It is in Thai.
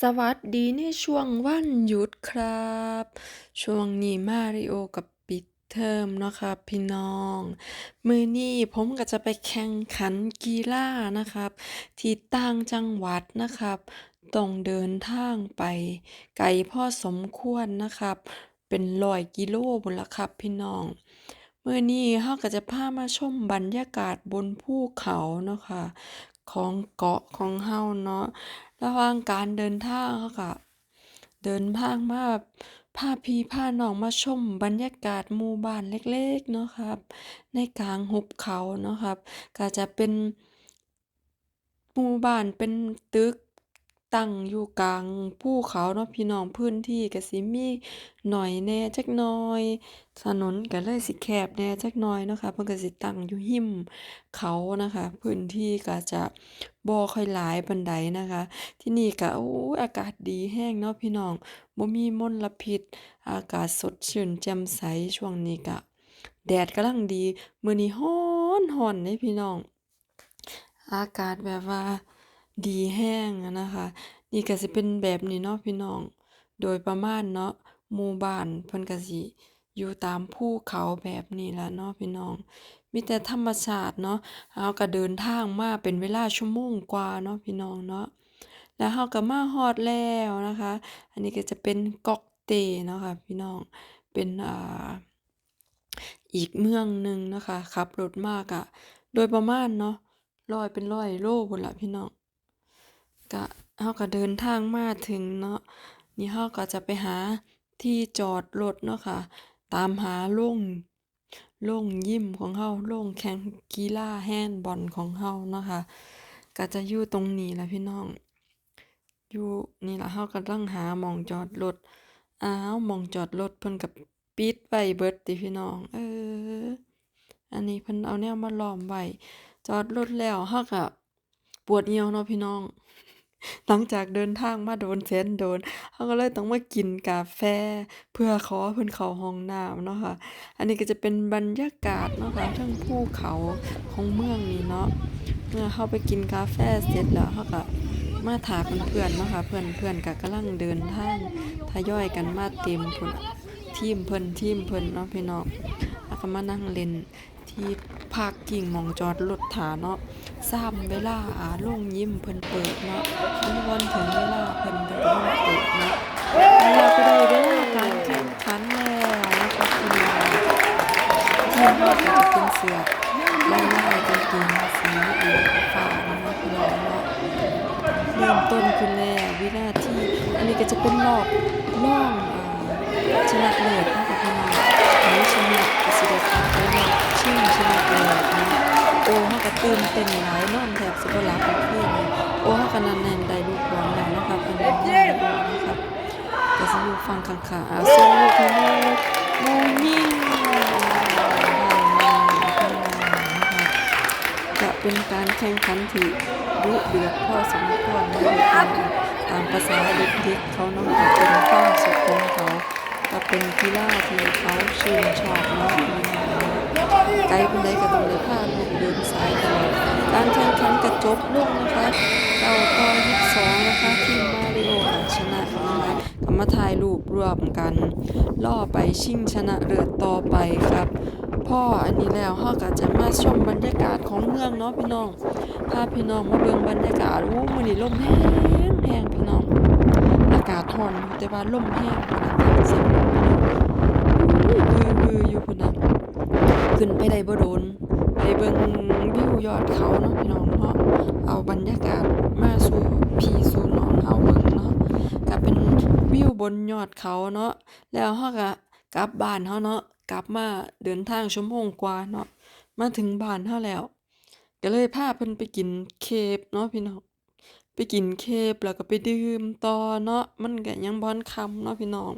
สวัสดีในช่วงวันหยุดครับ ช่วงนี้มาริโอกับปิดเทอมเนาะครับพี่น้อง มือนี้ผมก็จะไปแข่งขันกีฬานะครับ ที่ต่างจังหวัดนะครับ ต้องเดินทางไป ไกลพ่อสมควรนะครับ เป็นร้อยกิโลพู้นละครับพี่น้องเมื้อนี้เราก็จะพามาชมบรรยากาศบนภูเขาเนาะค่ะ ของเกาะของเฮาเนาะระหว่างการเดินทางเขาก็เดินทางมาพาพี่พาน้องมาชมบรรยากาศหมู่บ้านเล็กๆเนาะครับ ในกลางหุบเขาเนาะครับ ก็จะเป็นหมู่บ้านเป็นตึก ตั้งอยู่กลางภูเขาเนาะพี่น้องพื้นที่ก็สิมีหน้อยแน่จักหน่อย ถนนก็เลยสิแคบแน่จักหน่อยเนาะค่ะเพิ่นก็สิตั้งอยู่หิมเขานะคะ พื้นที่ก็จะบ่ค่อยหลายปานใดนะคะ ที่นี่ก็โอ้อากาศดีแรงเนาะพี่น้องบ่มีมลพิษ อากาศสดชื่นแจ่มใสช่วงนี้ก็แดดกำลังดีมื้อนี้ร้อนร้อนเด้พี่น้อง อากาศแบบว่า ดีแรงอะนะคะ นี่ก็สิเป็นแบบนี้เนาะพี่น้อง โดยประมาณเนาะหมู่บ้านเพิ่นก็สิอยู่ตามภูเขาแบบนี้ละเนาะพี่น้อง มีแต่ธรรมชาติเนาะเราก็เดินทางมาเป็นเวลาชั่วโมงกว่าเนาะพี่น้องเนาะ แล้วเราก็มาฮอดแล้วนะคะ อันนี้ก็จะเป็นเกาะเตเนาะค่ะพี่น้อง เป็นอ่าอีกเมืองหนึ่งนะคะขับรถมาก็โดยประมาณเนาะร้อยเป็นร้อยโลพู้นละพี่น้อง ก็เราก็เดินทางมาถึงเนาะ นี่เราก็จะไปหาที่จอดรถเนาะค่ะ ตามหาโรง โรงยิมของเราโรงแข่งกีฬาแฮนด์บอลของเราเนาะค่ะ ก็จะอยู่ตรงนี้ล่ะพี่น้อง อยู่นี่ล่ะเรากำลังหาหม้องจอดรถ อ้าวหม้องจอดรถเพิ่นก็ปิดไว้เบิดติพี่น้อง เออ อันนี้เพิ่นเอาแนวมาล้อมไว้ จอดรถแล้วเราก็ปวดเหี่ยวเนาะพี่น้อง หลังจากเดินทางมาโดนแสนโดน เราก็เลยต้องมากินกาแฟ เพื่อขอเพิ่นเข้าห้องน้ำเนาะค่ะ อันนี้ก็จะเป็นบรรยากาศเนาะค่ะเทิงภูเขาของเมืองนี้เนาะ เมื่อเราไปกินกาแฟเสร็จแล้วเราก็มาท่าเพื่อนๆเนาะค่ะเพื่อนๆก็กำลังเดินทางทยอยกันมาเต็มพู้นทีมเพิ่นทีมเพิ่นเนาะพี่น้องแล้วก็มานั่งเล่น ที่พาร์กกิ้งมองจอดรถท่าเนาะซ้ำเวลาอาโรงยิ้มเพิ่นเปิดเนาะมันวันถึงเวลาเพิ่นเพิ่นก็ต้องเปิดเนาะแล้วก็ได้เวลาการแข่งขันแล้วนะคะพี่น้องทีมเราจะเป็นเสื้อลายๆกางเกงสีเองฟ้าเนาะพี่น้องเนาะเริ่มต้นขึ้นแล้ววินาทีอันนี้ก็จะเป็นรอบรองชนะเลิศนะคะพี่น้องอันนี้ชนะก็สิได้เข้าไปรอบชิง ตื่นเต้นหลายนอนแทบสิบหลับเมื่อนนี้โอ้เราก็นั่นแน่นได้ลูกบอลแล้วนะครับอันนี้นะครับก็สิอยู่ฝั่งข้างๆอ่าส่งลูกให้หมู่หมู่งก็เป็นการแข่งขันที่ดุเดือดพ่อสมควรนะคะตามภาษาเด็กๆเขานาะก็เป็นความสุขของเขา เป็นกีฬาที่เขาชื่นชอบเนาะไกลปานใดก็ต้องได้พาลูกเดินสายตลอดการแข่งขันก็จบลงนะคะเก้าต่อ22นะคะทีมมาริโอชนะนะคะก็มาถ่ายรูปรวมกัน ล่อไปชิงชนะเลิศต่อไปครับพ่ออันนี้แล้วเราก็จะมาชมบรรยากาศของเมืองเนาะพี่น้องพาพี่น้องมาเบิ่งบรรยากาศโอ้มื้อนี้ลมแรงแรงพี่น้ง อากาศร้อนแต่ว่าลมแรงพินน่ะตามเสียงลมพี่น้อบืออยู่พุ่นนะขึ้นไปได้บ่โดน ไปเบิ่งวิวยอดเขาเนาะพี่น้องเนาะเอาบรรยากาศมาสู่พี่สู่น้องเฮาเบิ่งเนาะก็เป็นวิวบนยอดเขาเนาะแล้วเราก็กลับบ้านเราเนาะกลับมาเดินทางชั่วโมงกว่าเนาะมาถึงบ้านเราแล้ว ก็เลยพาเพิ่นไปกินเคฟเนาะพี่น้อง ไปกินเคฟแล้วก็ไปดื่มต่อเนาะมันก็ยังบ่ทันค่ำเนาะพี่น้อง